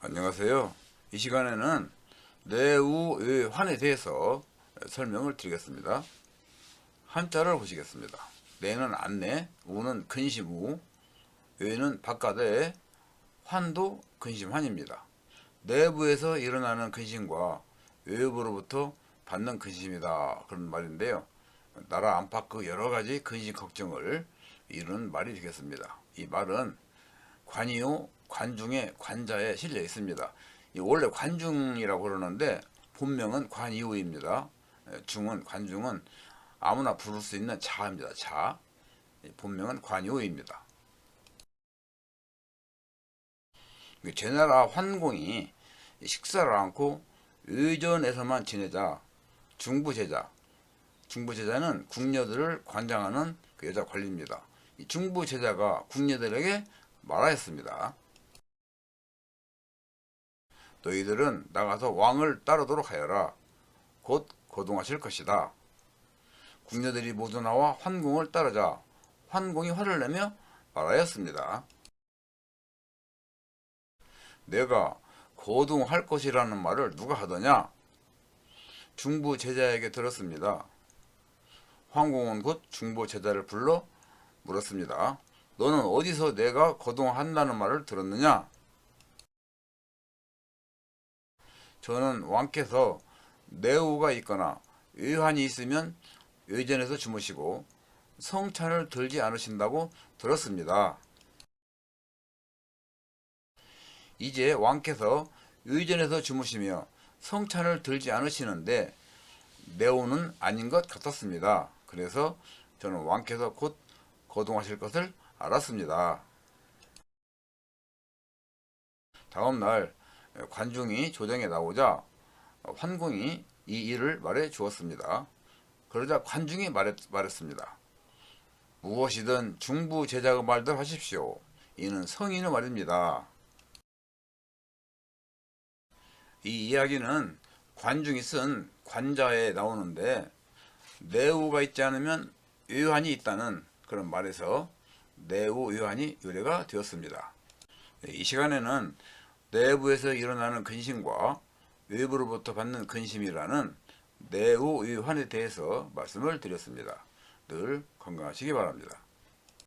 안녕하세요. 이 시간에는 내우의 환에 대해서 설명을 드리겠습니다. 한자를 보시겠습니다. 내는 안내, 우는 근심우, 외는 바깥에, 환도 근심환입니다. 내부에서 일어나는 근심과 외부로부터 받는 근심이다. 그런 말인데요. 나라 안팎 그 여러 가지 근심 걱정을 이루는 말이 되겠습니다. 이 말은 관이요 관중의 관자에 실려 있습니다. 이 원래 관중이라고 그러는데 본명은 관이우입니다. 에, 중은 관중은 아무나 부를 수 있는 자입니다. 자. 이 본명은 관이우입니다. 그 제나라 환공이 식사를 않고 의전에서만 지내자 중부제자 중부제자는 궁녀들을 관장하는 그 여자 관리입니다. 이 중부제자가 궁녀들에게 말하였습니다. 너희들은 나가서 왕을 따르도록 하여라. 곧 거동하실 것이다. 궁녀들이 모두 나와 환궁을 따르자 환궁이 화를 내며 말하였습니다. 내가 거동할 것이라는 말을 누가 하더냐? 중부 제자에게 들었습니다. 황공은 곧 중부 제자를 불러 물었습니다. 너는 어디서 내가 거동한다는 말을 들었느냐? 저는 왕께서 내우가 있거나 의환이 있으면 의전에서 주무시고 성찬을 들지 않으신다고 들었습니다. 이제 왕께서 의전에서 주무시며 성찬을 들지 않으시는데 내오는 아닌 것 같았습니다. 그래서 저는 왕께서 곧 거동하실 것을 알았습니다. 다음 날 관중이 조정에 나오자 환궁이 이 일을 말해 주었습니다. 그러자 관중이 말했, 말했습니다. 무엇이든 중부 제자의 말들 하십시오. 이는 성인의 말입니다. 이 이야기는 관중이 쓴 관자에 나오는데 내우가 있지 않으면 의환이 있다는 그런 말에서 내우 의환이 유래가 되었습니다. 이 시간에는 내부에서 일어나는 근심과 외부로부터 받는 근심이라는 내우 의환에 대해서 말씀을 드렸습니다. 늘 건강하시기 바랍니다.